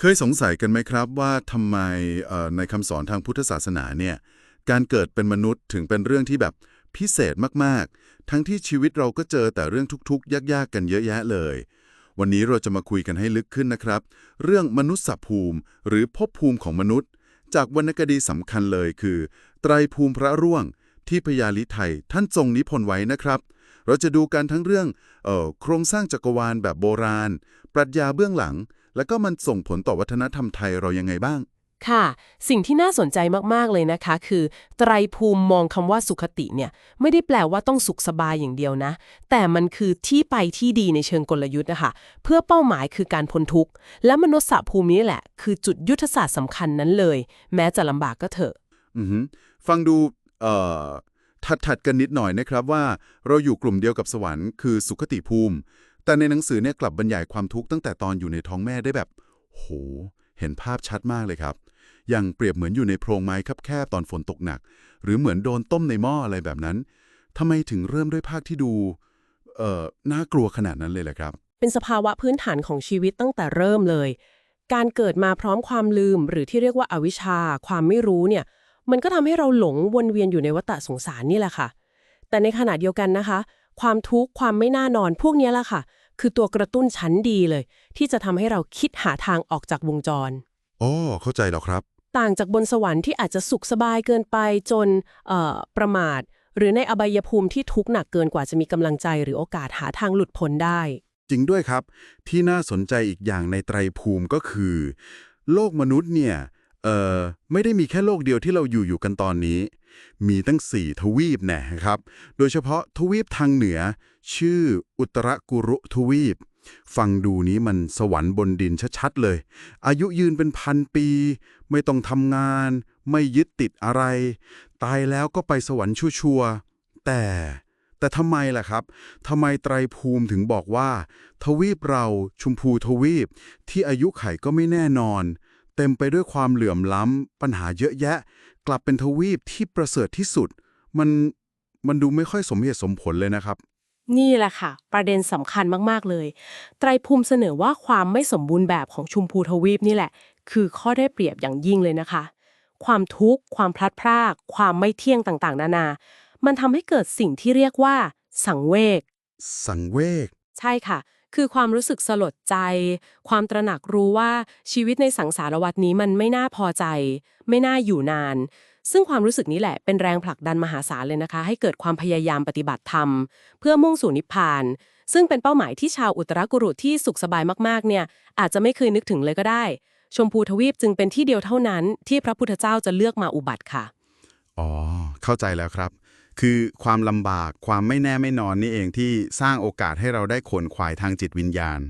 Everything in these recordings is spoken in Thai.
เคยสงสัยกันไหมครับว่าทำไมในคำสอนทางพุทธศาสนาเนี่ยการเกิดเป็นมนุษย์ถึงเป็นเรื่องที่แบบพิเศษมากๆ ทั้งที่ชีวิตเราก็เจอแต่เรื่องทุกๆ ยากๆ กันเยอะแยะเลย วันนี้เราจะมาคุยกันให้ลึกขึ้นนะครับ เรื่องมนุษยภูมิ หรือภพภูมิของมนุษย์ จากวรรณคดีสำคัญเลยคือ ไตรภูมิพระร่วง ที่พญาลิไทยท่านทรงนิพนธ์ไว้นะครับเราจะดูกันทั้งเรื่องออโครงสร้างจักรวาลแบบโบราณ ปรัชญาเบื้องหลัง แล้วก็มันส่งผลต่อวัฒนธรรมไทยเรายังไงบ้าง ค่ะ สิ่งที่น่าสนใจมาก ๆ เลยนะคะ คือ ไตรภูมิมองคำว่าสุขติเนี่ย ไม่ได้แปลว่าต้องสุขสบายอย่างเดียวนะ แต่มันคือที่ไปที่ดีในเชิงกลยุทธ์นะคะเพื่อเป้าหมายคือการพ้นทุกข์ และมนุษยภูมินี่แหละ คือจุดยุทธศาสตร์สำคัญนั้นเลย แม้จะลำบากก็เถอะอือหือฟังดูเอ่อถัดถัดๆกันนิดหน่อยนะครับว่า เราอยู่กลุ่มเดียวกับสวรรค์คือสุขติภูมิ แต่ในหนังสือเนี่ยกลับบรรยายความทุกข์ตั้งแต่ตอนอยู่ในท้องแม่ได้แบบ โห เห็นภาพชัดมากเลยครับ อย่างเปรียบเหมือนอยู่ในโพรงไม้คับแคบตอนฝนตกหนัก หรือเหมือนโดนต้มในหม้ออะไรแบบนั้นทำไมถึงเริ่มด้วยภาคที่ดู เอ่อ น่ากลัวขนาดนั้นเลยแหละครับ เป็นสภาวะพื้นฐานของชีวิตตั้งแต่เริ่มเลย การเกิดมาพร้อมความลืม หรือที่เรียกว่าอาวิชชา ความไม่รู้เนี่ย มันก็ทำให้เราหลงวนเวียนอยู่ในวัฏสงสารนี่แหละค่ะ แต่ในขณะเดียวกันนะคะ ความทุกข์ความไม่น่านอนพวกนี้แหละค่ะ คือตัวกระตุ้นชั้นดีเลย ที่จะทำให้เราคิดหาทางออกจากวงจร อ๋อ เข้าใจแล้วครับ ต่างจากบนสวรรค์ที่อาจจะสุขสบายเกินไปจนเอ่อประมาท หรือในอบายภูมิที่ทุกข์หนักเกินกว่าจะมีกำลังใจหรือโอกาสหาทางหลุดพ้นได้ จริงด้วยครับ ที่น่าสนใจอีกอย่างในไตรภูมิก็คือ โลกมนุษย์เนี่ย เอ่อไม่ได้มีแค่โลกเดียวที่เราอยู่อยู่กันตอนนี้ มีตั้ง 4 ทวีปแน่ครับ โดยเฉพาะทวีปทางเหนือ ชื่ออุตรกุรุทวีป ฟังดูนี้มันสวรรค์บนดินชัดๆเลย อายุยืนเป็นพันปี ไม่ต้องทำงาน ไม่ยึดติดอะไร ตายแล้วก็ไปสวรรค์ชัวๆแต่แต่ทำไมล่ะครับ ทำไมไตรภูมิถึงบอกว่า ทวีปเราชุมพูทวีปที่อายุไขก็ไม่แน่นอน เต็มไปด้วยความเหลื่อมล้ำ ปัญหาเยอะแยะ กลับเป็นทวีปที่ประเสริฐที่สุด มันมันดูไม่ค่อยสมเหตุสมผลเลยนะครับ นี่แหละค่ะ ประเด็นสำคัญมาก ๆ เลย ไตรภูมิเสนอว่าความไม่สมบูรณ์แบบของชุมพูทวีปนี่แหละ คือข้อได้เปรียบอย่างยิ่งเลยนะคะ ความทุกข์ ความพลัดพราก ความไม่เที่ยงต่างๆ นานา มันทำให้เกิดสิ่งที่เรียกว่า สังเวก สังเวก ใช่ค่ะ คือความรู้สึกสลดใจ ความตระหนักรู้ว่าชีวิตในสังสารวัฏนี้มันไม่น่าพอใจ ไม่น่าอยู่นาน ซึ่งความรู้สึกนี้แหละเป็นแรงผลักดันมหาศาลเลยนะคะ ให้เกิดความพยายามปฏิบัติธรรม เพื่อมุ่งสู่นิพพาน ซึ่งเป็นเป้าหมายที่ชาวอุตรกุรุที่สุขสบายมากๆ เนี่ยอาจจะไม่เคยนึกถึงเลยก็ได้ ชมพูทวีปจึงเป็นที่เดียวเท่านั้น ที่พระพุทธเจ้าจะเลือกมาอุบัติค่ะ อ๋อ เข้าใจแล้วครับ คือความลำบากความไม่แน่ไม่นอนนี่เองที่สร้างโอกาสให้เราได้ขวนขวายทางจิตวิญญาณ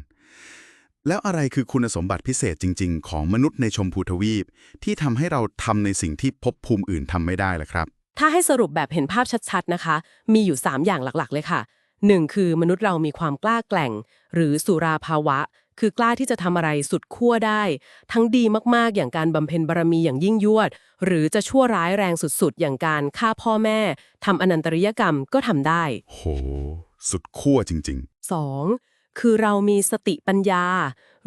แล้วอะไรคือคุณสมบัติพิเศษจริง ๆ ของมนุษย์ในชมพูทวีป ที่ทำให้เราทำในสิ่งที่ภพภูมิอื่นทำไม่ได้ล่ะครับ ถ้าให้สรุปแบบเห็นภาพชัดๆนะคะ มีอยู่ 3 อย่างหลักๆ เลยค่ะ 1. คือมนุษย์เรามีความกล้าแกล่ง หรือสุราภาวะ คือกล้าที่จะทำอะไรสุดขั้วได้ ทั้งดีมากๆ อย่างการบำเพ็ญบารมีอย่างยิ่งยวด หรือจะชั่วร้ายแรงสุดๆ อย่างการฆ่าพ่อแม่ทำอนันตริยกรรมก็ทำได้ โห สุดขั้วจริง 2. คือเรามีสติปัญญา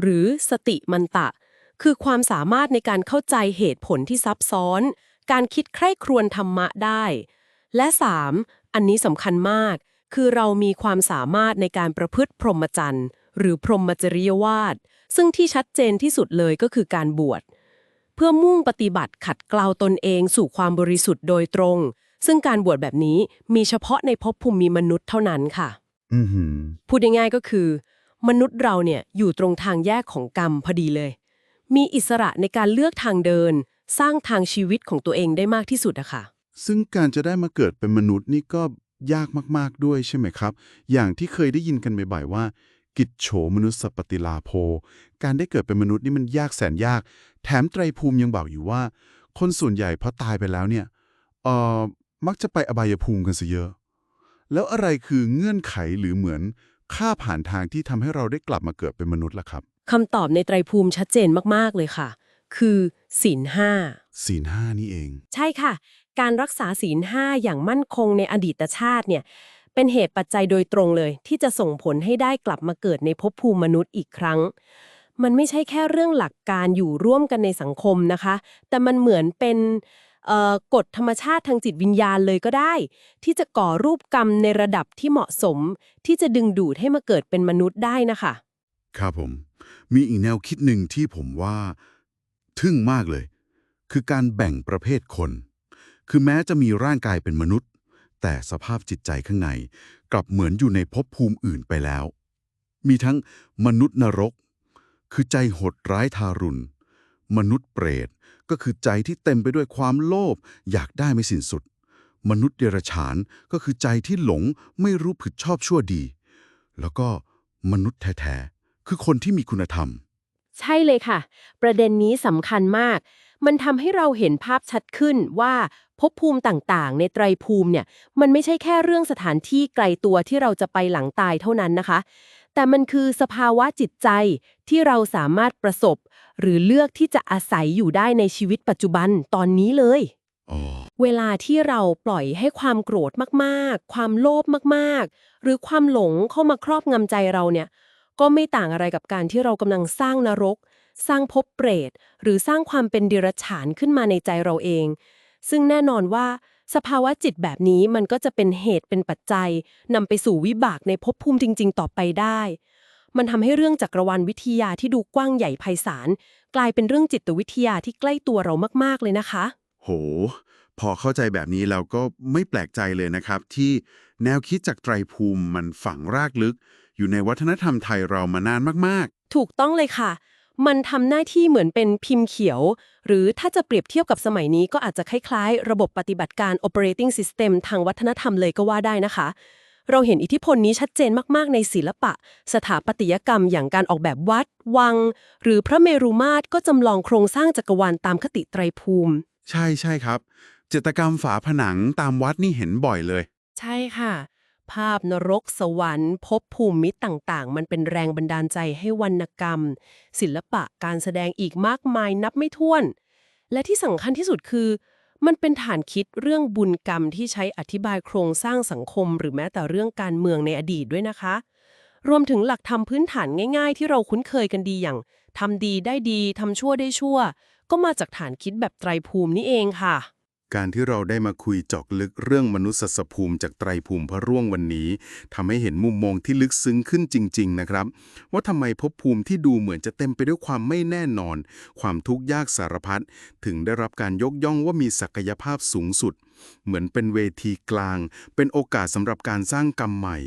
หรือสติมันตะ คือความสามารถในการเข้าใจเหตุผลที่ซับซ้อน การคิดใคร่ครวญธรรมะได้ และ 3. อันนี้สำคัญมาก คือเรามีความสามารถในการประพฤติพรหมจรรย์ หรือพรหมจริยวาทซึ่งที่ชัดเจนที่สุดเลยก็คือการบวช เพื่อมุ่งปฏิบัติขัดเกลาตนเองสู่ความบริสุทธิ์โดยตรง ซึ่งการบวชแบบนี้มีเฉพาะในภพภูมิมนุษย์เท่านั้นค่ะๆอือหือพูดง่ายๆก็คือ มนุษย์เราเนี่ยอยู่ตรงทางแยกของกรรมพอดีเลย มีอิสระในการเลือกทางเดิน สร้างทางชีวิตของตัวเองได้มากที่สุดอะค่ะ ซึ่งการจะได้มาเกิดเป็นมนุษย์นี่ก็ยากมาก ๆ ด้วยใช่ไหมครับ อย่างที่เคยได้ยินกันบ่อยๆว่า กิจโฉมนุษย์สปฏิลาโภ การได้เกิดเป็นมนุษย์นี่มันยากแสนยาก แถมไตรภูมิยังบอกอยู่ว่า คนส่วนใหญ่พอตายไปแล้วเนี่ยเอ่อมักจะไปอบายภูมิกันซะเยอะ แล้วอะไรคือเงื่อนไขหรือเหมือนค่าผ่านทางที่ทำให้เราได้กลับมาเกิดเป็นมนุษย์ล่ะครับคำตอบในไตรภูมิชัดเจนมากๆเลยค่ะ คือศีลห้าศีลห้านี่เอง ใช่ค่ะ การรักษาศีลห้าอย่างมั่นคงในอดีตชาติเนี่ย เป็นเหตุปัจจัยโดยตรงเลย ที่จะส่งผลให้ได้กลับมาเกิดในภพภูมิมนุษย์อีกครั้ง มันไม่ใช่แค่เรื่องหลักการอยู่ร่วมกันในสังคมนะคะ แต่มันเหมือนเป็นกฎธรรมชาติทางจิตวิญญาณเลยก็ได้ ที่จะก่อรูปกรรมในระดับที่เหมาะสม ที่จะดึงดูดให้มาเกิดเป็นมนุษย์ได้นะคะ ครับผม มีอีกแนวคิดหนึ่งที่ผมว่า ทึ่งมากเลย คือการแบ่งประเภทคน คือแม้จะมีร่างกายเป็นมนุษย์ แต่สภาพจิตใจข้างใน กลับเหมือนอยู่ในภพภูมิอื่นไปแล้ว มีทั้งมนุษย์นรก คือใจโหดร้ายทารุณ มนุษย์เปรต ก็คือใจที่เต็มไปด้วยความโลภอยากได้ไม่สิ้นสุด มนุษย์เดรัจฉานก็คือใจที่หลงไม่รู้ผิดชอบชั่วดี แล้วก็มนุษย์แท้ๆคือคนที่มีคุณธรรม ใช่เลยค่ะ ประเด็นนี้สำคัญมาก มันทำให้เราเห็นภาพชัดขึ้นว่าภพภูมิต่างๆ ในไตรภูมิเนี่ย มันไม่ใช่แค่เรื่องสถานที่ไกลตัวที่เราจะไปหลังตายเท่านั้นนะคะ แต่มันคือสภาวะจิตใจที่เราสามารถประสบ หรือเลือกที่จะอาศัยอยู่ได้ในชีวิตปัจจุบันตอนนี้เลยอ๋อเวลาที่เราปล่อยให้ความโกรธมากๆ ความโลภมากๆ หรือความหลงเข้ามาครอบงำใจเราเนี่ย ก็ไม่ต่างอะไรกับการที่เรากำลังสร้างนรก สร้างภพเปรต หรือสร้างความเป็นเดรัจฉานขึ้นมาในใจเราเอง ซึ่งแน่นอนว่า สภาวะจิตแบบนี้มันก็จะเป็นเหตุเป็นปัจจัยนำไปสู่วิบากในภพภูมิจริง ๆ ต่อไปได้ มันทำให้เรื่องจักรวาลวิทยาที่ดูกว้างใหญ่ไพศาลกลายเป็นเรื่องจิตวิทยาที่ใกล้ตัวเรามากๆเลยนะคะ โห พอเข้าใจแบบนี้เราก็ไม่แปลกใจเลยนะครับ ที่แนวคิดจากไตรภูมิมันฝังรากลึก อยู่ในวัฒนธรรมไทยเรามานานมากถูกต้องเลยค่ะ มันทำหน้าที่เหมือนเป็นพิมพ์เขียว หรือถ้าจะเปรียบเทียบกับสมัยนี้ก็อาจจะคล้ายๆ ระบบปฏิบัติการ operating system ทางวัฒนธรรมเลยก็ว่าได้นะคะ เราเห็นอิทธิพลนี้ชัดเจนมากๆ ในศิลปะ สถาปัตยกรรมอย่างการออกแบบวัด วัง หรือพระเมรุมาตรก็จำลองโครงสร้างจักรวาลตามคติไตรภูมิๆใช่ใช่ครับจิตรกรรมฝาผนังตามวัดนี่เห็นบ่อยเลย ใช่ค่ะ ภาพนรกสวรรค์ภพภูมิต่างๆ มันเป็นแรงบันดาลใจให้วรรณกรรม ศิลปะการแสดงอีกมากมายนับไม่ถ้วน และที่สำคัญที่สุดคือ มันเป็นฐานคิดเรื่องบุญกรรมที่ใช้อธิบายโครงสร้างสังคม หรือแม้แต่เรื่องการเมืองในอดีตด้วยนะคะ รวมถึงหลักธรรมพื้นฐานง่าย ๆ ที่เราคุ้นเคยกันดีอย่างทำดีได้ดีทำชั่วได้ชั่ว ก็มาจากฐานคิดแบบไตรภูมินี่เองค่ะ การที่เราได้มาคุยเจอกลึกเรื่องมนุษยสภูมิจากไตรภูมิพระร่วงวันนี้ทำให้เห็นมุมมองที่ลึกซึ้งขึ้นจริง ๆ นะครับ ว่าทำไมภพภูมิที่ดูเหมือนจะเต็มไปด้วยความไม่แน่นอน ความทุกข์ยากสารพัดถึงได้รับการยกย่องว่ามีศักยภาพสูงสุด เหมือนเป็นเวทีกลาง เป็นโอกาสสำหรับการสร้างกรรมใหม่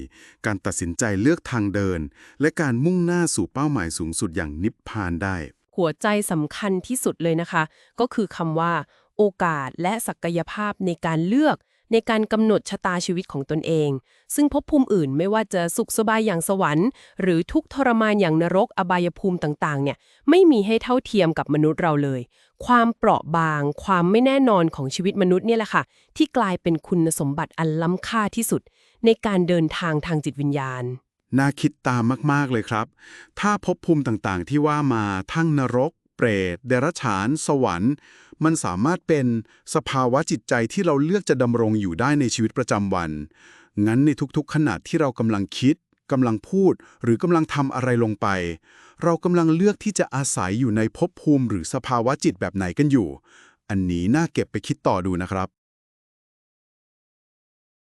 การตัดสินใจเลือกทางเดิน และการมุ่งหน้าสู่เป้าหมายสูงสุดอย่างนิพพานได้ หัวใจสำคัญที่สุดเลยนะคะ ก็คือคำว่า โอกาสและศักยภาพในการเลือก ในการกำหนดชะตาชีวิตของตนเอง ซึ่งภพภูมิอื่นไม่ว่าจะสุขสบายอย่างสวรรค์ หรือทุกข์ทรมานอย่างนรกอบายภูมิต่างๆ เนี่ยไม่มีให้เท่าเทียมกับมนุษย์เราเลย ความเปราะบาง ความไม่แน่นอนของชีวิตมนุษย์เนี่ยแหละค่ะ ที่กลายเป็นคุณสมบัติอันล้ำค่าที่สุด ในการเดินทางทางจิตวิญญาณน่าคิดตามมาก ๆ เลยครับ ถ้าภพภูมิต่างๆ ที่ว่ามาทั้งนรก เปรต เดรัจฉาน สวรรค์ มันสามารถเป็นสภาวะจิตใจที่เราเลือกจะดำรงอยู่ได้ในชีวิตประจำวัน งั้นในทุกๆ ขณะที่เรากำลังคิดกำลังพูดหรือกำลังทำอะไรลงไป เรากำลังเลือกที่จะอาศัยอยู่ในภพภูมิหรือสภาวะจิตแบบไหนกันอยู่ อันนี้น่าเก็บไปคิดต่อดูนะครับ